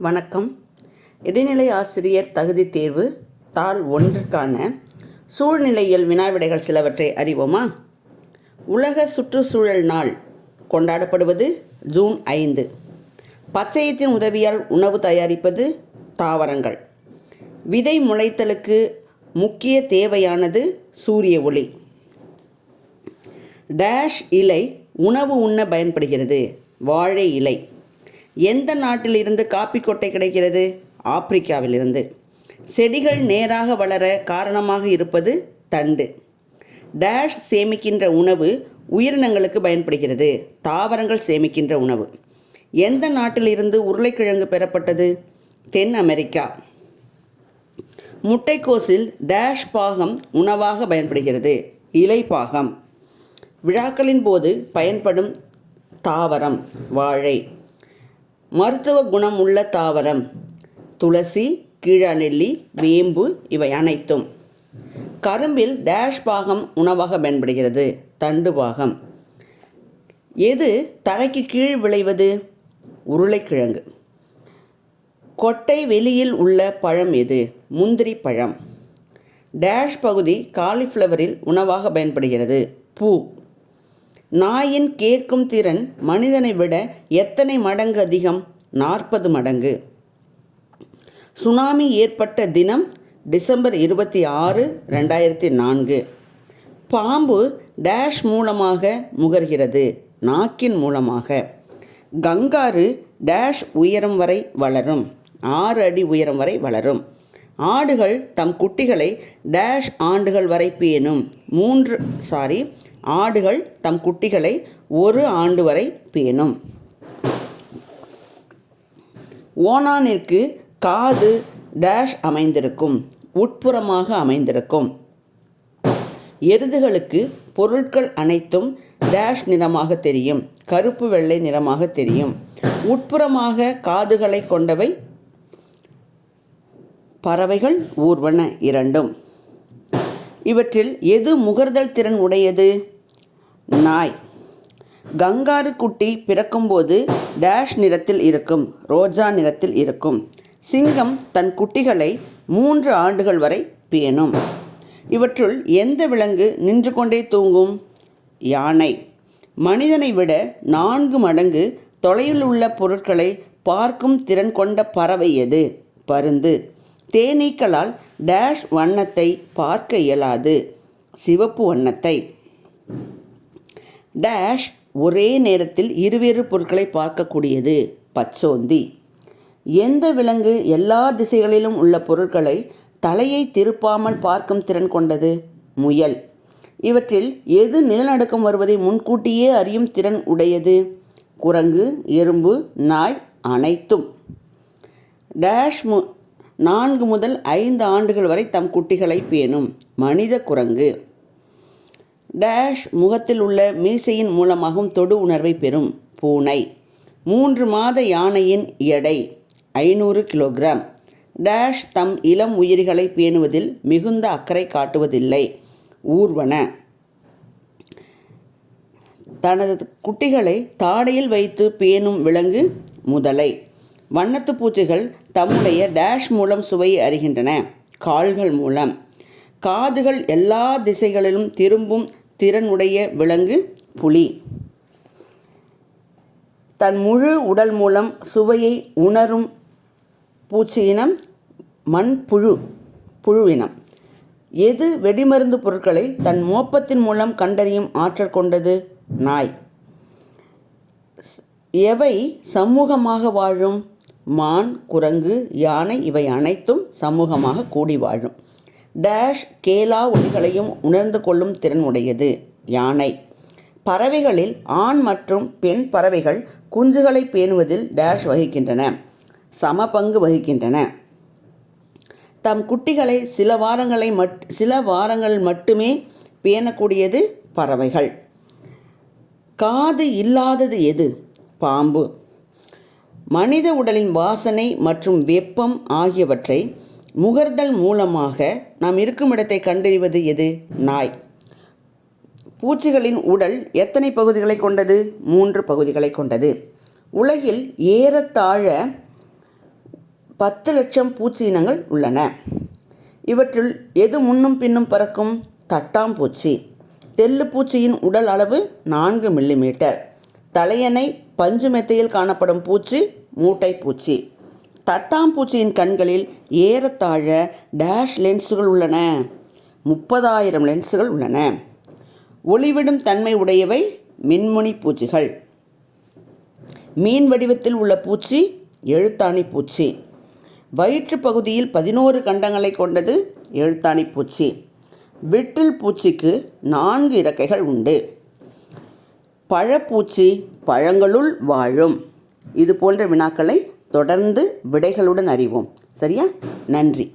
வணக்கம். இடைநிலை ஆசிரியர் தகுதி தேர்வு தாள் ஒன்றுக்கான சூழ்நிலையில் வினாவிடைகள் சிலவற்றை அறிவோமா? உலக சுற்றுச்சூழல் நாள் கொண்டாடப்படுவது ஜூன் ஐந்து. பச்சையத்தின் உதவியால் உணவு தயாரிப்பது தாவரங்கள். விதை முளைத்தலுக்கு முக்கிய தேவையானது சூரிய ஒளி. டேஷ் இலை உணவு உண்ண பயன்படுகிறது. வாழை இலை. எந்த நாட்டிலிருந்து காப்பி கொட்டை கிடைக்கிறது? ஆப்பிரிக்காவிலிருந்து. செடிகள் நேராக வளர காரணமாக இருப்பது தண்டு. டேஷ் சேமிக்கின்ற உணவு உயிரினங்களுக்கு பயன்படுகிறது. தாவரங்கள் சேமிக்கின்ற உணவு. எந்த நாட்டிலிருந்து உருளைக்கிழங்கு பெறப்பட்டது? தென் அமெரிக்கா. முட்டைக்கோசில் டேஷ் பாகம் உணவாக பயன்படுகிறது. இலை பாகம். விழாக்களின் போது பயன்படும் தாவரம் வாழை. மருத்துவ குணம் உள்ள தாவரம் துளசி கீழாநெல்லி வேம்பு இவை அனைத்தும். கரும்பில் டேஷ் பாகம் உணவாக பயன்படுகிறது தண்டு பாகம். எது தரைக்கு கீழ் விளைவது? உருளைக்கிழங்கு. கொட்டை வெளியில் உள்ள பழம் எது? முந்திரி பழம். டேஷ் பகுதி காலிஃப்ளவரில் உணவாக பயன்படுகிறது பூ. நாயின் கேட்கும் திறன் மனிதனை விட எத்தனை மடங்கு அதிகம்? நாற்பது மடங்கு. சுனாமி ஏற்பட்ட தினம் டிசம்பர் இருபத்தி ஆறு ரெண்டாயிரத்தி நான்கு. பாம்பு டேஷ் மூலமாக முகர்கிறது நாக்கின் மூலமாக. கங்காரு டேஷ் உயரம் வரை வளரும் ஆறு அடி உயரம் வரை வளரும். ஆடுகள் தம் குட்டிகளை டேஷ் ஆண்டுகள் வரை பேணும் மூன்று சாரி ஆடுகள் தம் குட்டிகளை ஒரு ஆண்டு வரை பேணும். ஓணானிற்கு காது டேஷ் அமைந்திருக்கும் உட்புறமாக அமைந்திருக்கும். எருதுகளுக்கு பொருட்கள் அனைத்தும் டேஷ் நிறமாக தெரியும் கருப்பு வெள்ளை நிறமாக தெரியும். உட்புறமாக காதுகளை கொண்டவை பறவைகள் ஊர்வன இரண்டும். இவற்றில் எது முகர்தல் திறன் உடையது? நாய். கங்காரு குட்டி பிறக்கும்போது டேஷ் நிறத்தில் இருக்கும் ரோஜா நிறத்தில் இருக்கும். சிங்கம் தன் குட்டிகளை மூன்று ஆண்டுகள் வரை பேணும். இவற்றுள் எந்த விலங்கு நின்று கொண்டே தூங்கும்? யானை. மனிதனை விட நான்கு மடங்கு தொலைவில் உள்ள பொருட்களை பார்க்கும் திறன் கொண்ட பறவை எது? பருந்து. தேனீக்களால் டேஷ் வண்ணத்தை பார்க்க இயலாது. சிவப்பு வண்ணத்தை. டேஷ் ஒரே நேரத்தில் இருவேறு பொருட்களை பார்க்கக்கூடியது. பச்சோந்தி. எந்த விலங்கு எல்லா திசைகளிலும் உள்ள பொருட்களை தலையை திருப்பாமல் பார்க்கும் திறன் கொண்டது? முயல். இவற்றில் எது நிலநடுக்கம் வருவதை முன்கூட்டியே அறியும் திறன் உடையது? குரங்கு எறும்பு நாய் அனைத்தும். டேஷ் மு நான்கு முதல் ஐந்து ஆண்டுகள் வரை தம் குட்டிகளை பேணும். மனித குரங்கு. டேஷ் முகத்தில் உள்ள மீசையின் மூலமாகவும் தொடு உணர்வை பெறும். பூனை. மூன்று மாத யானையின் எடை ஐநூறு கிலோகிராம். டேஷ் தம் இளம் உயிரிகளை பேணுவதில் மிகுந்த அக்கறை காட்டுவதில்லை. ஊர்வன. தனது குட்டிகளை தாடையில் வைத்து பேணும் விலங்கு முதலை. வண்ணத்து பூச்சிகள் தம்முடைய டேஷ் மூலம் சுவையை அறிகின்றன. கால்கள் மூலம். காதுகள் எல்லா திசைகளிலும் திரும்பும் திறனுடைய விலங்கு புலி. தன் முழு உடல் மூலம் சுவையை உணரும் பூச்சியினம் மண்புழு புழுவினம் எது வெடிமருந்து பொருட்களை தன் மோப்பத்தின் மூலம் கண்டறியும் ஆற்றல் கொண்டது? நாய். எவை சமூகமாக வாழும்? மான் குரங்கு யானை இவை அனைத்தும் சமூகமாக கூடி வாழும். டேஷ் கேலா ஒலிகளையும் உணர்ந்து கொள்ளும் திறன் உடையது. யானை. பறவைகளில் ஆண் மற்றும் பெண் பறவைகள் குஞ்சுகளை பேணுவதில் டேஷ் வகிக்கின்றன. சம பங்கு வகிக்கின்றன. தம் குட்டிகளை சில வாரங்களை மட் சில வாரங்கள் மட்டுமே பேணக்கூடியது பறவைகள். காது இல்லாதது எது? பாம்பு. மனித உடலின் வாசனை மற்றும் வெப்பம் ஆகியவற்றை முகர்தல் மூலமாக நாம் இருக்கும் இடத்தை கண்டறிவது எது? நாய். பூச்சிகளின் உடல் எத்தனை பகுதிகளை கொண்டது? மூன்று பகுதிகளை கொண்டது. உலகில் ஏறத்தாழ பத்து லட்சம் பூச்சி இனங்கள் உள்ளன. இவற்றுள் எது முன்னும் பின்னும் பறக்கும்? தட்டாம்பூச்சி தெல்லுப்பூச்சியின் உடல் அளவு நான்கு மில்லிமீட்டர். தலையணை பஞ்சு மெத்தையில் காணப்படும் பூச்சி மூட்டை பூச்சி தட்டாம்பூச்சியின் கண்களில் ஏறத்தாழ டேஷ் லென்ஸுகள் உள்ளன. முப்பதாயிரம் லென்ஸுகள் உள்ளன. ஒளிவிடும் தன்மை உடையவை மின்முனி பூச்சிகள். மீன் வடிவத்தில் உள்ள பூச்சி எழுத்தாணி பூச்சி. வயிற்று பகுதியில் பதினோரு கண்டங்களை கொண்டது எழுத்தாணி பூச்சி. விட்டில் பூச்சிக்கு நான்கு இறக்கைகள் உண்டு. பழப்பூச்சி பழங்களுள் வாழும். இது போன்ற வினாக்களை தொடர்ந்து விடைகளுடன் அறிவோம். சரியா? நன்றி.